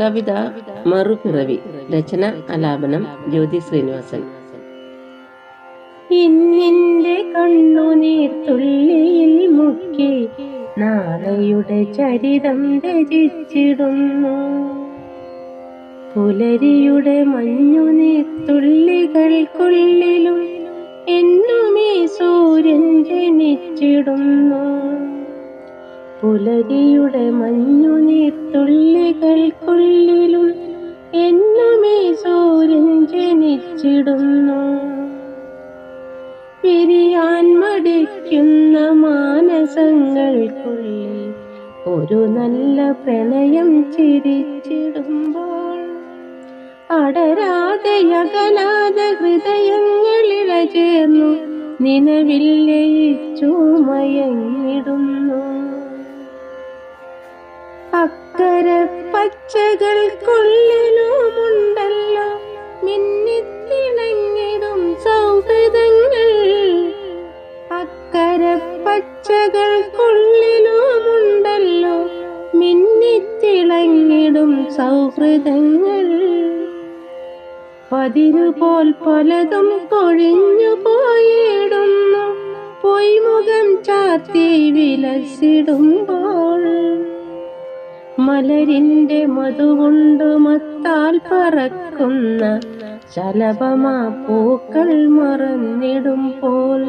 കവിത മറുപിറവി രചന ആലാപനം ജ്യോതി ശ്രീനിവാസൻ. ഇന്നിന്റെ കണ്ണുനീർ തുള്ളിയിൽ മുക്കി നാളെയുടെ ചരിതം രചിച്ചിടുന്നു. പുലരിയുടെ മഞ്ഞുനീർ തുള്ളികൾക്കുള്ളിലും എന്നുമീ സൂര്യൻ ജനിച്ചിടുന്നു. പുലരിയുടെ മഞ്ഞുനീർ നീർത്തുള്ളികൾക്കുള്ളിലും എന്നുമേ സൂര്യൻ ജനിച്ചിടുന്നു. പിരിയാൻ മടിക്കുന്ന മാനസങ്ങൾക്കുള്ളിൽ ഒരു നല്ല പ്രണയം ചിരിച്ചിടുമ്പോൾ അടരാതെ അകലാതെ ഹൃദയങ്ങളിള ചേർന്നു നിലവില്ലയിച്ചു മയങ്ങിടുന്നു. അക്കര പച്ചകൾക്കുള്ളിലുമുണ്ടല്ലോ. മിന്നിത്തിണങ്ങിടും സൗഹൃദങ്ങൾ. അക്കര പച്ചകൾക്കുള്ളിലുമുണ്ടല്ലോ. മിന്നിത്തിളങ്ങിടും സൗഹൃദങ്ങൾ. പതിരുപോൽ പലതും കൊഴിഞ്ഞു പോയിടുന്നു. പൊയ്മുഖം ചാത്തി വിലസിടുമ്പോൾ മലരിന്റെ മധുകൊണ്ട് മത്താൽ പറക്കുന്ന ശലഭമാ പൂക്കൾ മറന്നിടും പോൽ.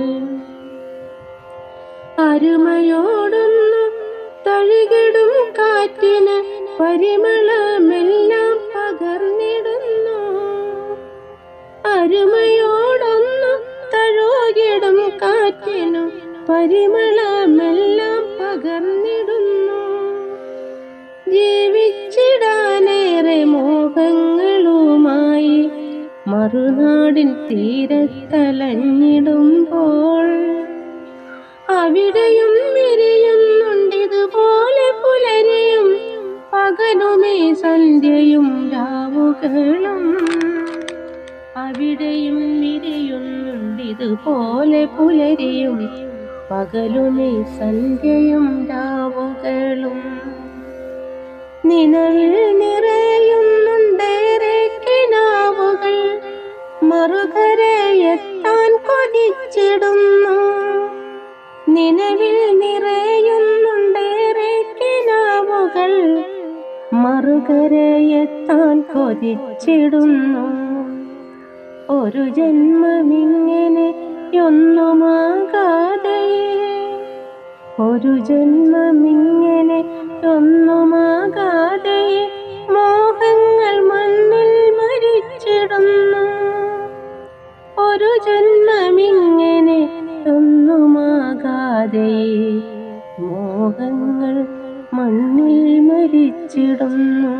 അരുമയോടൊന്നു തഴുകിടും കാറ്റിന് പരിമളമെല്ലാം പകർന്നിടുന്നു. അരുമയോടൊന്നു തഴുകിടും കാറ്റിനു പരിമളമെല്ലാം പകർന്നിടുന്നു. ജീവിച്ചിടാനേറെ മോഹങ്ങളുമായി മറുനാടിൻ തീരത്തലഞ്ഞിടുമ്പോൾ അവിടെയും വിരിയുന്നുണ്ടിതുപോലെ പുലരിയും പകലുമേ സന്ധ്യയും രാവുകളും. അവിടെയും വിരിയുന്നുണ്ടിതുപോലെ പുലരിയും പകലുമേ സന്ധ്യയും രാവുകളും. കൊതിച്ചിടുന്നു. മറുകരയെത്താൻ കൊതിച്ചിടുന്നു. ഒരു ജന്മമിങ്ങനെ ഒന്നുമാകാതെ. ഒരു ജന്മമിങ്ങനെ ഒന്നുമാകാതെ മരിച്ചിടുന്നു.